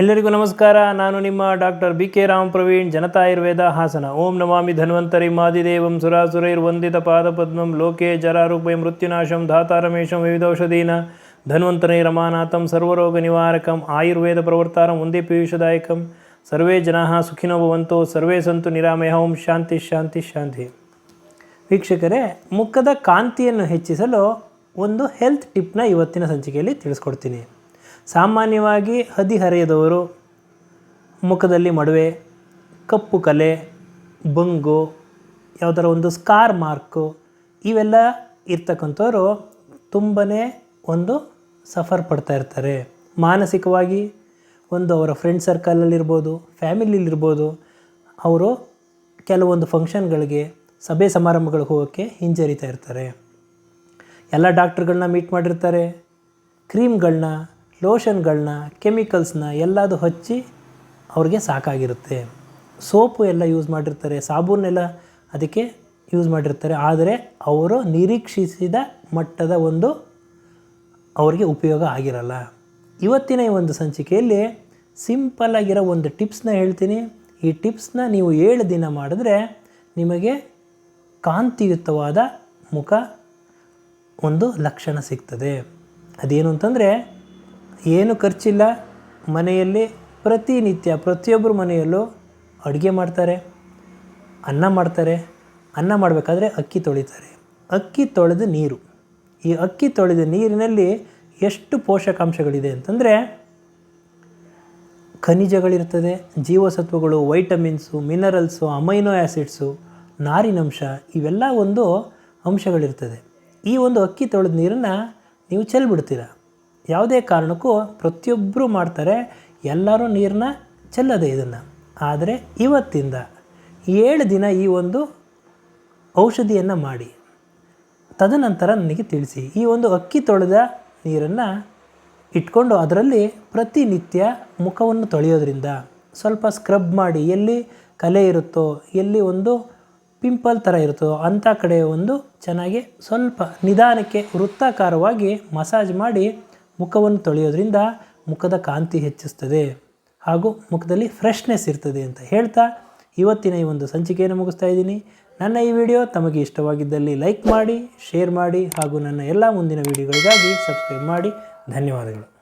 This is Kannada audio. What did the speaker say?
ಎಲ್ಲರಿಗೂ ನಮಸ್ಕಾರ. ನಾನು ನಿಮ್ಮ doctor B K Ram Praveen, Janata Ayurveda Hassan. ಓಂ ನಮಾಮಿ ಧನ್ವಂತರಿ ಮಾದಿದೇವಂ ಸುರಾಸುರೈರ್ವಂದಿತ ಪಾದಪದ್ಮಂ ಲೋಕೆ ಜರಾರೂಪೈ ಮೃತ್ಯುನಾಶಂ ಧಾತಾರಮೇಶಂ ವಿವಿಧೌಷಧೀನ ಧನ್ವಂತರೈ ರಮಾನಾಥಂ ಸರ್ವರೋಗ ನಿವಾರಕಂ ಆಯುರ್ವೇದ ಪ್ರವರ್ತಾರಂ ಒಂದೇ ಪೀಯೂಷದಾಯಕಂ. ಸರ್ವೇ ಜನಾ ಸುಖಿನೋ ಭವಂತೋ, ಸರ್ವೇ ಸಂತು ನಿರಾಮಯ. ಓಂ ಶಾಂತಿ ಶಾಂತಿ ಶಾಂತಿ. ವೀಕ್ಷಕರೇ, ಮುಖದ ಕಾಂತಿಯನ್ನು ಹೆಚ್ಚಿಸಲು ಒಂದು ಹೆಲ್ತ್ ಟಿಪ್ನ ಇವತ್ತಿನ ಸಂಚಿಕೆಯಲ್ಲಿ ತಿಳಿಸ್ಕೊಡ್ತೀನಿ. ಸಾಮಾನ್ಯವಾಗಿ ಹದಿಹರೆಯದವರು ಮುಖದಲ್ಲಿ ಮಡುವೆ, ಕಪ್ಪು ಕಲೆ, ಬಂಗು, ಯಾವುದರ ಒಂದು ಸ್ಕಾರ್ ಮಾರ್ಕು, ಇವೆಲ್ಲ ಇರ್ತಕ್ಕಂಥವ್ರು ತುಂಬನೇ ಒಂದು ಸಫರ್ ಪಡ್ತಾ ಇರ್ತಾರೆ. ಮಾನಸಿಕವಾಗಿ ಒಂದು ಅವರ ಫ್ರೆಂಡ್ ಸರ್ಕಲಲ್ಲಿರ್ಬೋದು ಫ್ಯಾಮಿಲಿಲಿರ್ಬೋದು ಅವರು ಕೆಲವೊಂದು ಫಂಕ್ಷನ್ಗಳಿಗೆ ಸಭೆ ಸಮಾರಂಭಗಳಿಗೆ ಹೋಗೋಕ್ಕೆ ಹಿಂಜರಿತಾ ಇರ್ತಾರೆ. ಎಲ್ಲ ಡಾಕ್ಟ್ರುಗಳನ್ನ ಮೀಟ್ ಮಾಡಿರ್ತಾರೆ ಕ್ರೀಮ್ಗಳನ್ನ ಲೋಷನ್ಗಳನ್ನ ಕೆಮಿಕಲ್ಸ್ನ ಎಲ್ಲದು ಹಚ್ಚಿ ಅವ್ರಿಗೆ ಸಾಕಾಗಿರುತ್ತೆ. ಸೋಪು ಎಲ್ಲ ಯೂಸ್ ಮಾಡಿರ್ತಾರೆ, ಸಾಬೂನೆಲ್ಲ ಅದಕ್ಕೆ ಯೂಸ್ ಮಾಡಿರ್ತಾರೆ. ಆದರೆ ಅವರು ನಿರೀಕ್ಷಿಸಿದ ಮಟ್ಟದ ಒಂದು ಅವರಿಗೆ ಉಪಯೋಗ ಆಗಿರಲ್ಲ. ಇವತ್ತಿನ ಈ ಒಂದು ಸಂಚಿಕೆಯಲ್ಲಿ ಸಿಂಪಲ್ ಆಗಿರೋ ಒಂದು ಟಿಪ್ಸ್ನ ಹೇಳ್ತೀನಿ. ಈ ಟಿಪ್ಸ್ನ ನೀವು ಏಳು ದಿನ ಮಾಡಿದ್ರೆ ನಿಮಗೆ ಕಾಂತಿಯುತವಾದ ಮುಖ ಒಂದು ಲಕ್ಷಣ ಸಿಗ್ತದೆ. ಅದೇನು ಅಂತಂದರೆ ಏನು ಖರ್ಚಿಲ್ಲ, ಮನೆಯಲ್ಲಿ ಪ್ರತಿನಿತ್ಯ ಪ್ರತಿಯೊಬ್ಬರ ಮನೆಯಲ್ಲೂ ಅಡುಗೆ ಮಾಡ್ತಾರೆ, ಅನ್ನ ಮಾಡ್ತಾರೆ, ಅನ್ನ ಮಾಡಬೇಕಾದ್ರೆ ಅಕ್ಕಿ ತೊಳಿತಾರೆ. ಅಕ್ಕಿ ತೊಳೆದ ನೀರು. ಈ ಅಕ್ಕಿ ತೊಳೆದ ನೀರಿನಲ್ಲಿ ಎಷ್ಟು ಪೋಷಕಾಂಶಗಳಿದೆ ಅಂತಂದರೆ ಖನಿಜಗಳಿರ್ತದೆ, ಜೀವಸತ್ವಗಳು ವೈಟಮಿನ್ಸು ಮಿನರಲ್ಸು ಅಮೈನೋ ಆ್ಯಸಿಡ್ಸು ನಾರಿನಂಶ, ಇವೆಲ್ಲ ಒಂದು ಅಂಶಗಳಿರ್ತದೆ. ಈ ಒಂದು ಅಕ್ಕಿ ತೊಳೆದ ನೀರನ್ನು ನೀವು ಚೆಲ್ಬಿಡ್ತೀರ? ಯಾವುದೇ ಕಾರಣಕ್ಕೂ ಪ್ರತಿಯೊಬ್ಬರೂ ಮಾಡ್ತಾರೆ, ಎಲ್ಲರೂ ನೀರನ್ನ ಚೆಲ್ಲದೆ ಇದನ್ನು. ಆದರೆ ಇವತ್ತಿಂದ ಏಳು ದಿನ ಈ ಒಂದು ಔಷಧಿಯನ್ನು ಮಾಡಿ. ತದನಂತರ ನನಗೆ ತಿಳಿಸಿ, ಈ ಒಂದು ಅಕ್ಕಿ ತೊಳೆದ ನೀರನ್ನು ಇಟ್ಕೊಂಡು ಅದರಲ್ಲಿ ಪ್ರತಿನಿತ್ಯ ಮುಖವನ್ನು ತೊಳೆಯೋದ್ರಿಂದ ಸ್ವಲ್ಪ ಸ್ಕ್ರಬ್ ಮಾಡಿ, ಎಲ್ಲಿ ಕಲೆ ಇರುತ್ತೋ, ಎಲ್ಲಿ ಒಂದು ಪಿಂಪಲ್ ಥರ ಇರುತ್ತೋ ಅಂಥ ಕಡೆ ಒಂದು ಚೆನ್ನಾಗಿ ಸ್ವಲ್ಪ ನಿಧಾನಕ್ಕೆ ವೃತ್ತಾಕಾರವಾಗಿ ಮಸಾಜ್ ಮಾಡಿ ಮುಖವನ್ನು ತೊಳೆಯೋದ್ರಿಂದ ಮುಖದ ಕಾಂತಿ ಹೆಚ್ಚಿಸ್ತದೆ ಹಾಗೂ ಮುಖದಲ್ಲಿ ಫ್ರೆಶ್ನೆಸ್ ಇರ್ತದೆ ಅಂತ ಹೇಳ್ತಾ ಇವತ್ತಿನ ಈ ಒಂದು ಸಂಚಿಕೆಯನ್ನು ಮುಗಿಸ್ತಾ ಇದ್ದೀನಿ. ನನ್ನ ಈ ವಿಡಿಯೋ ತಮಗೆ ಇಷ್ಟವಾಗಿದ್ದಲ್ಲಿ ಲೈಕ್ ಮಾಡಿ ಶೇರ್ ಮಾಡಿ ಹಾಗೂ ನನ್ನ ಎಲ್ಲ ಮುಂದಿನ ವಿಡಿಯೋಗಳಿಗಾಗಿ ಸಬ್ಸ್ಕ್ರೈಬ್ ಮಾಡಿ. ಧನ್ಯವಾದಗಳು.